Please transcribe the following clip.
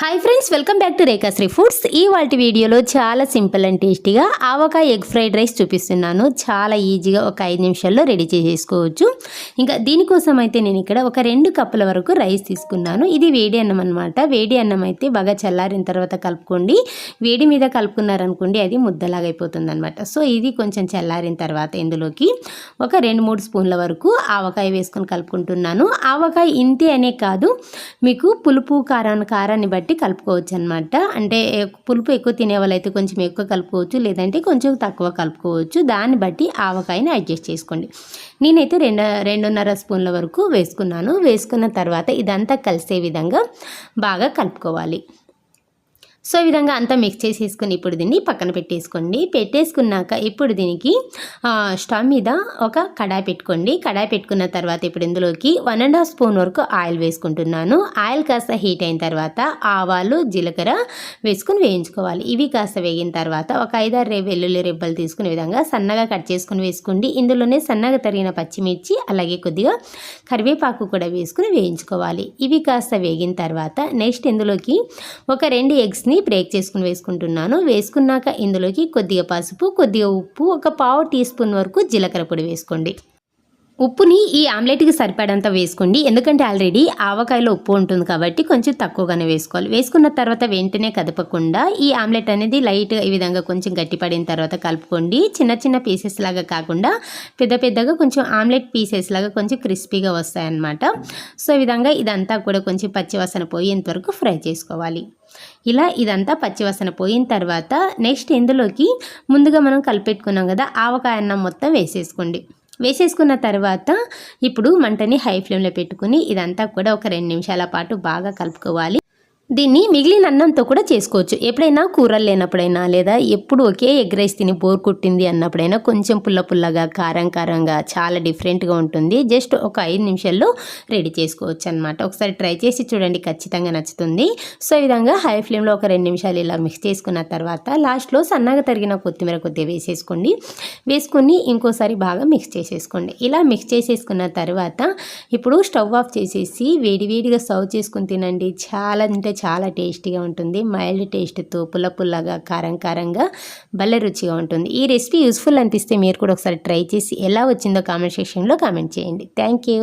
Hi friends welcome back to Rekhashri foods ఈ వాటి వీడియోలో చాలా సింపుల్ అండ్ టేస్టీగా ఆవకాయ ఎగ్ ఫ్రైడ్ రైస్ చూపిస్తున్నాను. చాలా ఈజీగా ఒక ఐదు నిమిషాల్లో రెడీ చేసేసుకోవచ్చు. ఇంకా దీనికోసం అయితే నేను ఇక్కడ ఒక రెండు కప్పుల వరకు రైస్ తీసుకున్నాను. ఇది వేడి అన్నం అనమాట వేడి అన్నం అయితే బాగా చల్లారిన తర్వాత కలుపుకోండి. వేడి మీద కలుపుకున్నారనుకోండి అది ముద్దలాగా అయిపోతుంది అనమాట సో ఇది కొంచెం చల్లారిన తర్వాత ఇందులోకి ఒక రెండు మూడు స్పూన్ల వరకు ఆవకాయ వేసుకొని కలుపుకుంటున్నాను. ఆవకాయ ఇంతే అనే కాదు మీకు పులుపు కారాన్ని కారాన్ని బట్టి కలుపుకోవచ్చు అనమాట అంటే పులుపు ఎక్కువ తినే వాళ్ళైతే కొంచెం ఎక్కువ కలుపుకోవచ్చు లేదంటే కొంచెం తక్కువ కలుపుకోవచ్చు. దాన్ని బట్టి ఆవకాయని అడ్జస్ట్ చేసుకోండి. నేనైతే రెండు రెండున్నర స్పూన్ల వరకు వేసుకున్నాను. వేసుకున్న తర్వాత ఇదంతా కలిసే విధంగా బాగా కలుపుకోవాలి. సో ఈ విధంగా అంతా మిక్స్ చేసేసుకుని ఇప్పుడు దీన్ని పక్కన పెట్టేసుకోండి. పెట్టేసుకున్నాక ఇప్పుడు దీనికి స్టవ్ మీద ఒక కడాయి పెట్టుకోండి. కడాయి పెట్టుకున్న తర్వాత ఇప్పుడు ఇందులోకి వన్ అండ్ హాఫ్ స్పూన్ వరకు ఆయిల్ వేసుకుంటున్నాను. ఆయిల్ కాస్త హీట్ అయిన తర్వాత ఆవాలు జీలకర్ర వేసుకుని వేయించుకోవాలి. ఇవి కాస్త వేగిన తర్వాత ఒక ఐదారు రే వెల్లుల్లి రెబ్బలు తీసుకునే విధంగా సన్నగా కట్ చేసుకుని వేసుకోండి. ఇందులోనే సన్నగా తరిగిన పచ్చిమిర్చి అలాగే కొద్దిగా కరివేపాకు కూడా వేసుకుని వేయించుకోవాలి. ఇవి కాస్త వేగిన తర్వాత నెక్స్ట్ ఇందులోకి ఒక రెండు ఎగ్స్ ఎగ్స్ని బ్రేక్ చేసుకుని వేసుకుంటున్నాను. వేసుకున్నాక ఇందులోకి కొద్దిగా పసుపు కొద్దిగా ఉప్పు ఒక పావు టీ స్పూన్ వరకు జీలకర్ర పొడి వేసుకోండి. ఉప్పుని ఈ ఆమ్లెట్కి సరిపడంత వేసుకోండి. ఎందుకంటే ఆల్రెడీ ఆవకాయలో ఉప్పు ఉంటుంది కాబట్టి కొంచెం తక్కువగానే వేసుకోవాలి. వేసుకున్న తర్వాత వెంటనే కదపకుండా ఈ ఆమ్లెట్ అనేది లైట్గా ఈ విధంగా కొంచెం గట్టిపడిన తర్వాత కలుపుకోండి. చిన్న చిన్న పీసెస్ లాగా కాకుండా పెద్ద పెద్దగా కొంచెం ఆమ్లెట్ పీసెస్ లాగా కొంచెం క్రిస్పీగా వస్తాయన్నమాట. సో ఈ విధంగా ఇదంతా కూడా కొంచెం పచ్చివాసన పోయేంత వరకు ఫ్రై చేసుకోవాలి. ఇలా ఇదంతా పచ్చివాసన పోయిన తర్వాత నెక్స్ట్ ఇందులోకి ముందుగా మనం కలిపెట్టుకున్నాం కదా ఆవకాయ అన్నం మొత్తం వేసేసుకోండి. వేసేసుకున్న తర్వాత ఇప్పుడు మంటని హై ఫ్లేమ్లో పెట్టుకుని ఇదంతా కూడా ఒక రెండు నిమిషాల పాటు బాగా కలుపుకోవాలి. దీన్ని మిగిలిన అన్నంతో కూడా చేసుకోవచ్చు. ఎప్పుడైనా కూరలు లేనప్పుడైనా లేదా ఎప్పుడు ఒకే ఎగ్ రైస్ తిని బోర్ కుట్టింది అన్నప్పుడైనా కొంచెం పుల్ల పుల్లగా కారం కారంగా చాలా డిఫరెంట్గా ఉంటుంది. జస్ట్ ఒక ఐదు నిమిషాల్లో రెడీ చేసుకోవచ్చు అనమాట ఒకసారి ట్రై చేసి చూడండి ఖచ్చితంగా నచ్చుతుంది. సో ఈ విధంగా హై ఫ్లేమ్లో ఒక రెండు నిమిషాలు ఇలా మిక్స్ చేసుకున్న తర్వాత లాస్ట్లో సన్నగా తరిగిన కొత్తిమీర కొద్దిగా వేసేసుకోండి. వేసుకొని ఇంకోసారి బాగా మిక్స్ చేసేసుకోండి. ఇలా మిక్స్ చేసేసుకున్న తర్వాత ఇప్పుడు స్టవ్ ఆఫ్ చేసేసి వేడివేడిగా సర్వ్ చేసుకుని తినండి. చాలా అంటే చాలా టేస్టీగా ఉంటుంది. మైల్డ్ టేస్ట్తో పుల్ల పుల్లగా కారం కారంగా భలే రుచిగా ఉంటుంది. ఈ రెసిపీ యూస్ఫుల్ అనిపిస్తే మీరు కూడా ఒకసారి ట్రై చేసి ఎలా వచ్చిందో కామెంట్ సెక్షన్లో కామెంట్ చేయండి. Thank you.